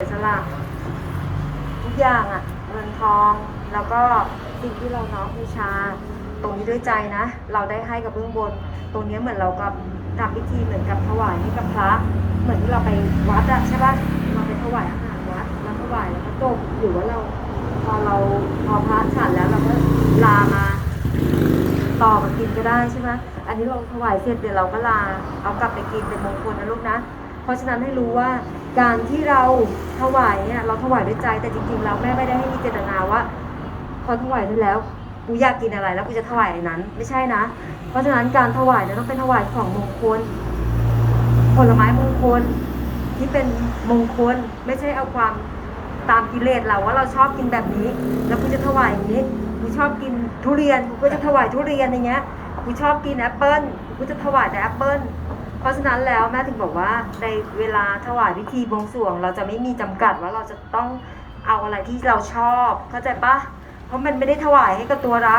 สละทุกอย่างอะเงินทองแล้วก็สิ่งที่เราน้อมบูชา ตรงนี้ด้วยใจนะ เราได้ให้กับเบื้องบน ตรงนี้เหมือนเรากับทำพิธีเหมือนกับถวายให้กับพระ เหมือนที่เราไปวัดอะใช่ปะเราไปถวายอาหารวัดแล้วถวายแล้วก็จบหรือว่าเราพอเราพอพระฉันแล้วเราก็ลามา ต่อมากินก็ได้ใช่ไหมอันนี้เราถวายเสร็จเดี๋ยวเราก็ลาเอากลับไปกินเป็นมงคลนะลูกนะ ราะฉะนั้นให้รู้ว่าการที่เราถวายเนี่ยเราถวายด้วยใจแต่จริงๆเราแม่ไม่ได้ให้มีเจตนาว่าพอถวายได้แล้วกูอยากกินอะไรแล้วกูจะถวายอันนั้น ไม่ใช่นะ เพราะฉะนั้นการถวายเนี่ยต้องเป็นถวายของมงคล ผลไม้มงคลที่เป็นมงคลไม่ใช่เอาความตามกิเลสเราว่าเราชอบกินแบบนี้ แล้วกูจะถวายอย่างนี้กูชอบกินทุเรียนกูก็จะถวายทุเรียนอย่างเงี้ยกูชอบกินแอปเปิ้ลกูจะถวายแต่แอปเปิ้ล เพราะฉะนั้นแล้วแม่ถึงบอกว่าในเวลาถวายพิธีบวงสรวง เราจะไม่มีจำกัดว่าเราจะต้องเอาอะไรที่เราชอบ เข้าใจปะเพราะมันไม่ได้ถวายให้กับตัวเรา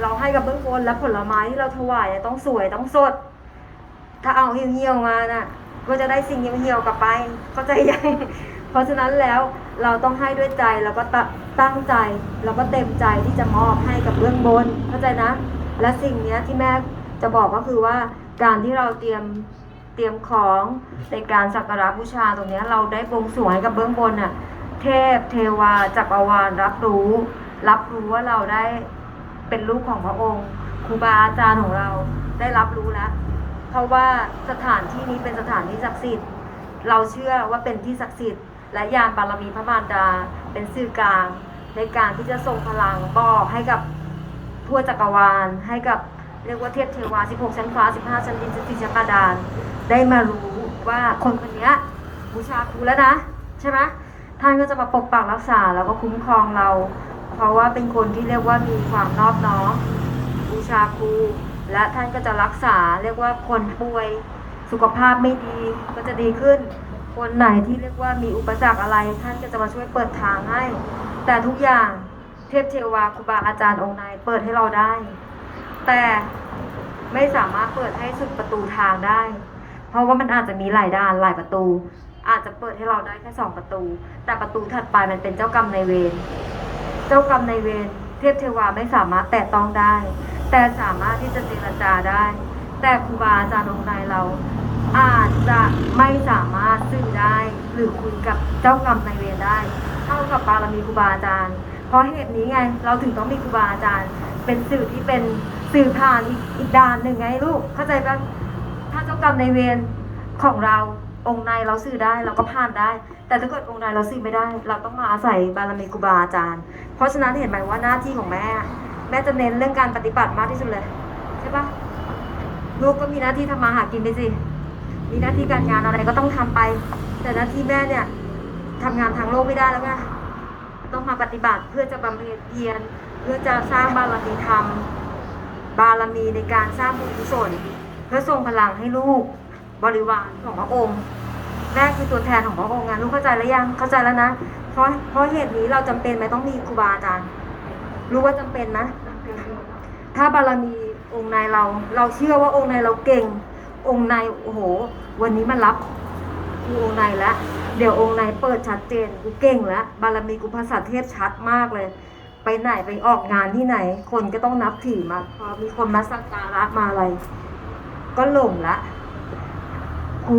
เราให้กับเบื้องบนและผลไม้ที่เราถวายต้องสวยต้องสด ถ้าเอาเหี่ยวๆมาน่ะก็จะได้สิ่งเหี่ยวๆกลับไป เข้าใจยัง เพราะฉะนั้นแล้วเราต้องให้ด้วยใจแล้วก็ตตั้งใจแล้วก็เต็มใจที่จะมอบให้กับเบื้องบน เข้าใจนะ และสิ่งนี้ที่แม่จะบอกก็คือว่าการที่เราเตรียม เตรียมของในการสักการะบูชาตรงนี้เราได้บวงสรวงให้กับเบื้องบนน่ะเทพเทวาจักรวาลรับรู้ รับรู้ว่าเราได้เป็นลูกของพระองค์ครูบาอาจารย์ของเราได้รับรู้แล้ว เพราะว่าสถานที่นี้เป็นสถานที่ศักดิ์สิทธิ์ เราเชื่อว่าเป็นที่ศักดิ์สิทธิ์และยานบารมีพระมารดาเป็นสื่อกลาง ในการที่จะส่งพลังบอกให้กับทั่วจักรวาลให้กับ เรียกว่าเทพเทวา 16 ชั้นฟ้า 15 ชั้นดิน14ชั้นบาดาลได้มารู้ว่าคนคนนี้บูชาครูแล้วนะ ใช่ไหมท่านก็จะมาปกปักรักษาแล้วก็คุ้มครองเรา เพราะว่าเป็นคนที่เรียกว่ามีความนอบน้อมบูชาครูและท่านก็จะรักษาเรียกว่าคนป่วยสุขภาพไม่ดีก็จะดีขึ้น คนไหนที่เรียกว่ามีอุปสรรคอะไร ท่านก็จะมาช่วยเปิดทางให้ แต่ทุกอย่างเทพเทวาครูบาอาจารย์องค์ไหนเปิดให้เราได้ แต่ไม่สามารถเปิดให้สุดประตูทางได้ เพราะว่ามันอาจจะมีหลายด้านหลายประตู อาจจะเปิดให้เราได้แค่สองประตู แต่ประตูถัดไปมันเป็นเจ้ากรรมในเวร เจ้ากรรมในเวรเทพเทวาไม่สามารถแตะต้องได้ แต่สามารถที่จะเจรจาได้ แต่ครูบาอาจารย์องค์ใดเรา อาจจะไม่สามารถสื่อได้ หรือคุยกับเจ้ากรรมในเวรได้ เท่ากับบารมีครูบาอาจารย์ เพราะเหตุนี้ไงเราถึงต้องมีครูบาอาจารย์ เป็นสื่อที่เป็น สื่อผ่านอีกด้านหนึ่งไงลูก เข้าใจปะถ้าเจ้ากรรมในเวรของเราองค์ในเราสื่อได้เราก็ผ่านได้ แต่ถ้าเกิดองค์ในเราสื่อไม่ได้ เราต้องมาอาศัยบารมีครูบาอาจารย์ เพราะฉะนั้นเห็นไหมว่าหน้าที่ของแม่ แม่จะเน้นเรื่องการปฏิบัติมากที่สุดเลยใช่ปะลูกก็มีหน้าที่ทำมาหากินไปสิมีหน้าที่การงานอะไรก็ต้องทำไป แต่หน้าที่แม่เนี่ยทำงานทางโลกไม่ได้แล้วไงต้องมาปฏิบัติเพื่อจะบำเพ็ญเพียรเพื่อจะสร้างบารมีธรรม บารมีในการสร้างบุญกุศลเพื่อส่งพลังให้ลูกบริวารของพระองค์แม่คือตัวแทนของพระองค์ไงลูกเข้าใจแล้วยังเข้าใจแล้วนะเพราะเพราะเหตุนี้เราจำเป็นไหมต้องมีครูบาอาจารย์รู้ว่าจำเป็นนะถ้าบารมีองค์ในเรา เราเชื่อว่าองค์ในเราเก่ง องค์ในโอ้โห วันนี้มันรับกูองค์ในแล้วเดี๋ยวองค์ในเปิดชัดเจนกูเก่งแล้วบารมีกูภาษาเทพชัดมากเลย ไปไหนไปออกงานที่ไหน คนก็ต้องนับถือมาพอมีคนมาสักการะมาอะไร ก็หลงละครู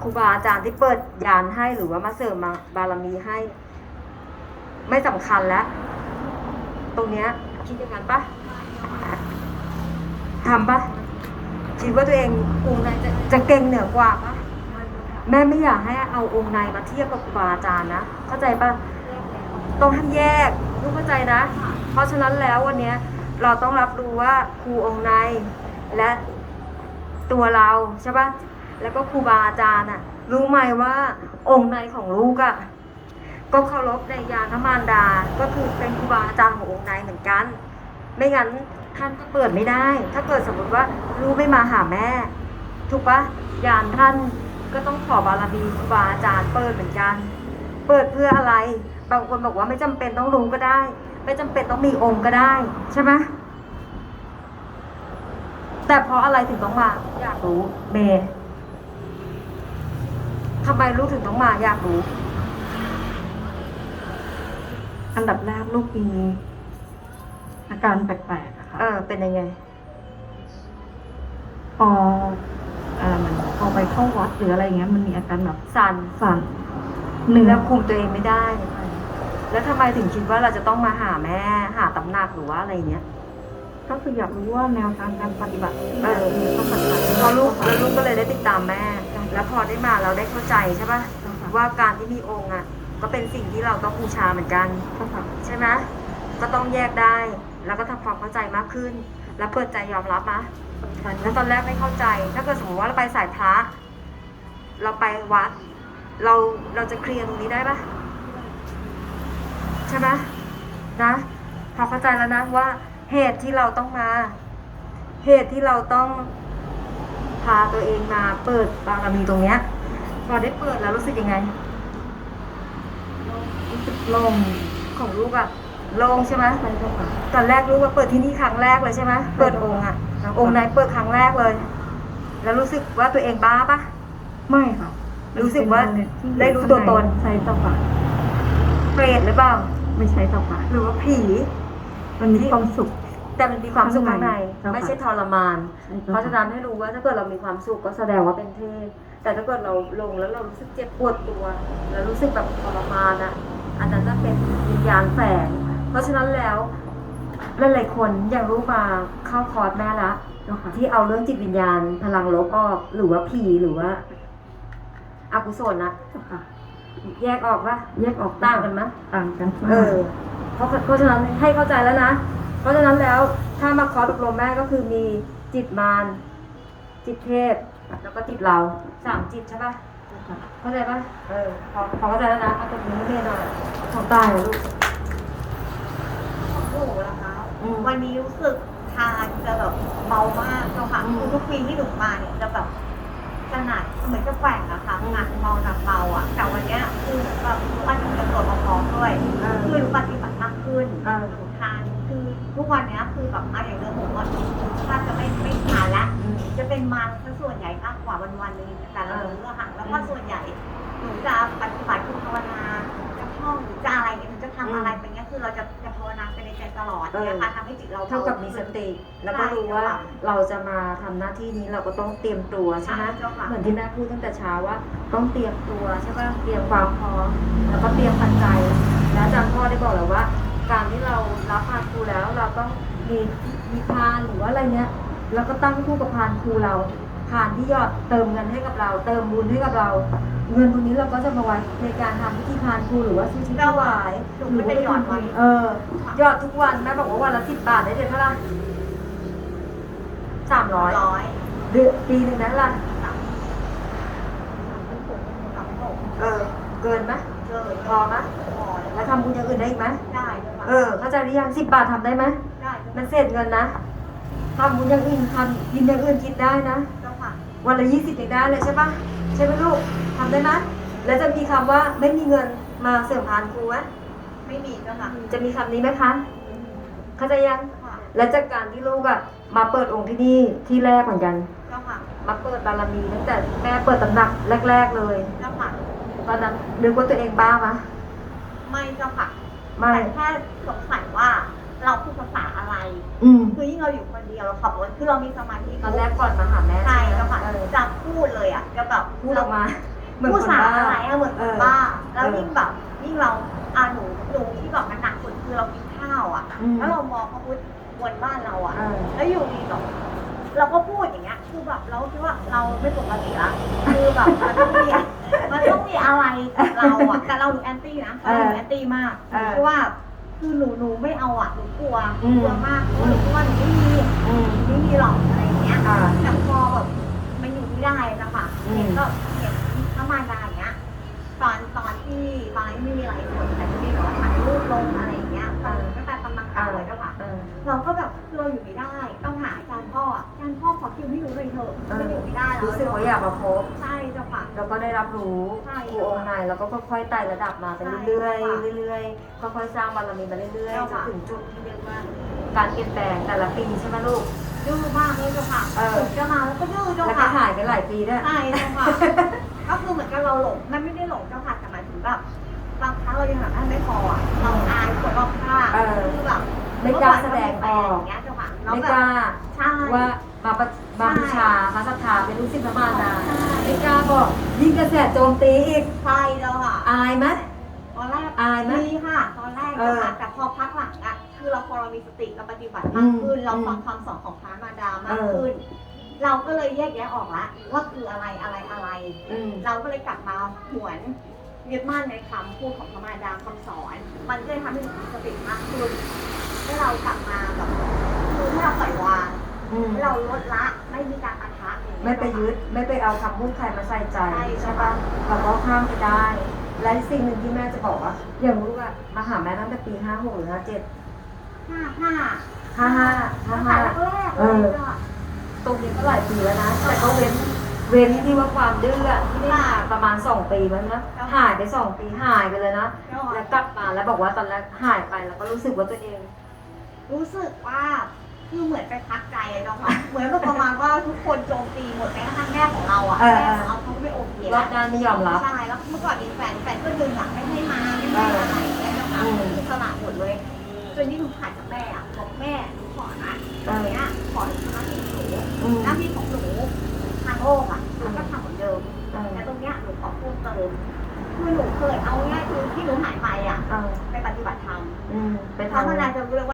ครูบาอาจารย์ที่เปิดยานให้หรือว่ามาเสริมมาบารมีให้ ไม่สำคัญแล้ว ตรงเนี้ยคิดอย่างนั้นปะทำปะคิดว่าตัวเององค์ในจะจะเก่งเหนือกว่าปะแม่ไม่อยากให้เอาองค์ในมาเทียบกับครูบาอาจารย์นะ เข้าใจปะ ต้องห้แยกลูกเข้าใจนะ เพราะฉะนั้นแล้ววันนี้เราต้องรับรู้ว่าครูองค์ในและตัวเราใช่ปะแล้วก็ครูบาอาจารย์อะรู้ไหมว่าองค์ในของลูกอะก็เคารพในยานพระมารดา ก็คือเป็นครูบาอาจารย์ขององค์นเหมือนกัน ไม่งั้นท่านก็เปิดไม่ได้ ถ้าเกิดสมมติว่าลูกไม่มาหาแม่ ถูกปะยานท่านก็ต้องขอบารมีครูบาอาจารย์เปิดเหมือนกัน เปิดเพื่ออะไร บางคนบอกว่าไม่จำเป็นต้องรู้ก็ได้ ไม่จำเป็นต้องมีองค์ก็ได้ ใช่ไหมแต่เพราะอะไรถึงต้องมา อยากรู้เมย์ทำไมลูกถึงต้องมา อยากรู้ อันดับแรกลูกมีอาการแปลกๆอะค่ะเออเป็นยังไงพอเอ่อมันพอไปเข้าวัดหรืออะไรเงี้ย มันมีอาการแบบสั่นสั่นหนึ่งแล้วคุมตัวเองไม่ได้ แล้วทำไมถึงคิดว่าเราจะต้องมาหาแม่หาตำหนักหรือว่าอะไรเนี้ย ก็คืออยากรู้ว่าแนวทางการปฏิบัติที่เออมีต้องปฏิบัติพอลูกแล้วลูกก็เลยได้ติดตามแม่ แล้วพอได้มาเราได้เข้าใจใช่ปะว่าว่าการที่มีองค์อะ ก็เป็นสิ่งที่เราต้องบูชาเหมือนกันก็ค่ะใช่ไหมก็ต้องแยกได้ แล้วก็ทำความเข้าใจมากขึ้น แล้วเปิดใจยอมรับนะแล้วตอนแรกไม่เข้าใจ ถ้าเกิดสมมติว่าเราไปสายพระ เราไปวัด เราเราจะเคลียร์ตรงนี้ได้ปะใช่ไหมนะพอเข้าใจแล้วนะว่าเหตุที่เราต้องมา เหตุที่เราต้องพาตัวเองมาเปิดบารมีตรงเนี้ยพอได้เปิดแล้วรู้สึกยังไงรู้สึกโล่งของลูกอะโล่งใช่ไหมใช่เจ้าค่ะตอนแรกลูกว่าเปิดที่นี่ครั้งแรกเลยใช่ไหมเปิดองค์อะครับองค์ไหนเปิดครั้งแรกเลย แล้วรู้สึกว่าตัวเองบ้าปะไม่ค่ะรู้สึกว่าเป็นที่ได้รู้ตัวตนใช่เจ้าค่ะเปรตหรือเปล่า ไม่ใช่เจ้าค่ะ หรือว่าผี มันมีความสุข แต่มันมีความสุขข้างใน ข้างในไม่ใช่ทรมาน ใช่เพเจ้าราะฉะค่ะนั้นให้รู้ว่าถ้าเกิดเรามีความสุขก็แสดงว่าเป็นเทพแต่ถ้าเกิดเราลงแล้วเรารู้สึกเจ็บปวดตัว แล้วรู้สึกแบบทรมานอะอันนั้นจะเป็นวิญญาณแฝง เพราะฉะนั้นแล้วหลายๆคนอย่างรู้มาเข้าคอร์สแม่ละ เจ้าค่ะที่เอาเรื่องจิตวิญญาณพลังลบออกหรือว่าผีหรือว่า อกุศลนะ เจ้าค่ะ แยกออกปะแยกออกต่างกันไหมต่างกันเออเพราะเพราะฉะนั้นให้เข้าใจแล้วนะ เพราะฉะนั้นแล้วถ้ามาคอร์สอบรมแม่ก็คือมีจิตมารจิตเทพแล้วก็จิตเราสามจิตใช่ปะเจ้าค่ะเข้าใจปะเออพอพอเข้าใจแล้วนะเอาตรงนี้ไม่เรียนหน่อยของตายเหรอลูกของหนูนะคะอืมวันนี้รู้สึกทานจะแบบเบามากเจ้าค่ะอืมคือทุกปีที่หนูมาเนี่ยจะแบบขนาดเหมือนจะแกว่งอะค่ะหนักเบาหนักเบาอะแต่ วันเนี้ยคือแบบอะอย่างเดิมผมว่าถ้าจะไม่ไม่ทานละอืมจะเป็นมันซะส่วนใหญ่มากกว่าวันวันๆหนึงแต่ละมื้ออะค่ะแล้วก็อืมส่วนใหญ่หนูจะปฏิบัติคือภาวนาจะท่องหรือจะอะไรเนี่ยหนูจะทำอะไรไปเงี้ยคือเราจะจะภาวนาไปในใจตลอดเนี่ยค่ะทำให้จิตเราเท่ากับมีสติ แล้วก็รู้ว่าเราจะมาทำหน้าที่นี้เราก็ต้องเตรียมตัวใช่ใช่ไหมเจ้าค่ะ เหมือนที่แม่พูดตั้งแต่เช้าว่า ต้องเตรียมตัวใช่ป่ะเตรียมความพร้อมแล้วก็เตรียมปัจจัย แล้วอาจารย์พ่อได้บอกแล้วว่า การที่เรารับพานครูแล้ว เราต้องมีมีพานหรือว่าอะไรเนี้ยแล้วก็ตั้งคู่กับพานครูเราพานที่ยอดเติมเงินให้กับเรา เติมบุญให้กับเรา เงินตรงนี้เราก็จะมาไว้ในการทำพิธีพานครูหรือว่าซื้อชิ้นถวายหนูก็จะหยอดไว้เออยอดทุกวันแม่บอกว่าวันละสิบบาทได้เดือนเท่าไหร่สามร้อยร้อยเดือนปีหนึ่งนั้นล่ะสามสามหกเออเกินไหม เกินพอไหมพอแล้วแล้วทำบุญอย่างอื่นได้อีกไหมได้เจ้าค่ะเออเข้าใจหรือยังสิบบาททำได้ไหมได้เจ้ามันเศษเงินนะทำบุญอย่างอื่นทำกินอย่างอื่นกินได้นะค่ะวันละยี่สิบยังได้เลยใช่ปะใช่ไหมลูกทำได้ไหมแล้วจะมีคำว่าไม่มีเงินมาเสริมพานครูไหมไม่มีเจ้าค่ะจะมีคำนี้ไหมคะเข้าใจยังค่ะและจากการที่ลูกอะมาเปิดองค์ที่นี่ที่แรกเหมือนกันเจ้าค่ะมาเปิดบารมีตั้งแต่แม่เปิดตำหนักแรก ๆเลยเจ้าค่ะ ตอนนั้นนึกว่าตัวเองบ้ามะไม่เจ้าค่ะไม่ แต่แค่สงสัยว่าเราพูดภาษาอะไร อืม คือยิ่งเราอยู่คนเดียวเราขับรถคือเรามีสมาธิตอนแรกก่อนมาหาแม่ใช่ไหมเจ้าค่ะเออจะพูดเลยอะจะแบบพูดออกมาเหมือนพูดคนภาษาบ้า อะไรอะเหมือนเอคนอบ้า แล้วเออยิ่งแบบยิ่งเราอ่าหนูหนูที่แบบมันหนักสุดคือเรากินข้าวอะ อืม แล้วเรามองพระพุทธบนบ้านเราอะ เออ แล้วอยู่ดีแบบ เราก็พูดอย่างเงี้ยคือแบบเราคิดว่าเราไม่ปกติละคือแบบมันต้องมีมันต้องมีอะไรกับเราอะแต่เราหนูแอนตี้นะเราหนูแอนตี้มากเออเพราะว่าคือหนูหนูไม่เอาอะหนูกลัวอืมกลัวมากเพราะหนูคิดว่าหนูไม่มีอืมหนูไม่มีหรอกอะไรอย่างเงี้ยอ่าแต่พอ อยากมาพบ ใช่เจ้าค่ะ แล้วก็ได้รับรู้ใช่ครูองค์ไหนแล้วก็ค่อยๆไต่ระดับมาเป็นเรื่อยๆเรื่อยๆค่อยๆสร้างบารมีมาเรื่อยๆจนถึงจุดที่เรียกว่าการเปลี่ยนแปลงแต่ละปีใช่ไหมลูก ดื้อมากเลยเจ้าค่ะเออ ถึงจะมาแล้วก็ดื้อเจ้าแล้วก็ค่ะ หายไปหลายปีด้วย ใช่เจ้าค่ะ ก็คือเหมือนกับเราหลง มันไม่ได้หลงเจ้าค่ะแต่หมายถึงแบบบางครั้งเรายังหาท่านไม่พออะเราอายกดรอบข้างเออคือแบบไม่กล้าแสดงออกอย่างเงี้ยเจ้าค่ะแล้ว ไม่แบกบล้าใช่ว่ามาประมาบูชาพระสัทธาเป็นลูกศิษย์พระมารดาไม่กล้าบอกยิ่งกระแสโจมตีอีกใช่แล้วค่ะอายไหมตอนแรกอายไหมมีค่ะ ตอนแรกเออนะคะแต่พอพักหลังอะคือเราพอเรามีสติเราปฏิบัติมากขึ้นอืมเราฟังคำสอนของพระมารดามากเออขึ้นเราก็เลยแยกแยะออกละว่าคืออะไรอะไรอะไรอืมเราก็เลยกลับมาหวนยึดมั่นในคำพูดของพระมารดาคำสอน มันก็เลยทำให้หนูมีสติมากขึ้นให้เรากลับมาแบบ คือให้เราปล่อยวางอืมให้เราลดละไม่มีการปะทะอย่างเงี้ไม่ไปยึดไม่ไปเอาคำพูดใครมาใส่ใจ ใช่ใช่ปะเราก็ข้ามไปได้ และสิ่งหนึ่งที่แม่จะบอกว่าอย่างลูกอะมาหาแม่ตั้งแต่ปีห้าหกหรือห้าเจ็ดห้าห้าห้าห้าห้าตั้งห้าแต่แรกๆเอเลอยก็ ตรงนี้ก็หลายปีแล้วนะ แต่ก็เว้นเว้นที่ว่าความดื้ออะที่ได้มาประมาณสองปีมั้งนะหายไปสองปีหายไปเลยนะก็แล้วกลับมาแล้วบอกว่าตอนแรกหายไปแล้วก็รู้สึกว่าตัวเอง รู้สึกว่า คือเหมือนไปพักใจอะเนาะค่ะเหมือนแบบประมาณว่าทุกคนโจมตีหมดแม้กระทั่งแม่ของเราอะเออ แม่ของเราเขาก็ไม่โอเครอบด้านไม่ยอมรับ ใช่แล้วเมื่อก่อนมีแฟนแฟนก็ดึงหลังไม่ให้มาไม่ให้อะไรอย่างเงี้ยเนาะค่ะอืมคือสละหมดเลยจนที่หนูผ่านจากแม่อะบอกแม่หนูขอนะตเอรงอเนี้ยขอหน้าที่หนูอืมหน้าที่ของหนูทางโลกอะมันก็ทำเหมือนเดิม เออแต่ตรงเนี้ยหนูขอเพิ่มเติมคือหนูเคยเอาง่ายๆคือที่หนูหายไปอะเออไปปฏิบัติธรรมอืมไปพระทำมารดาจะรู้เลยว่า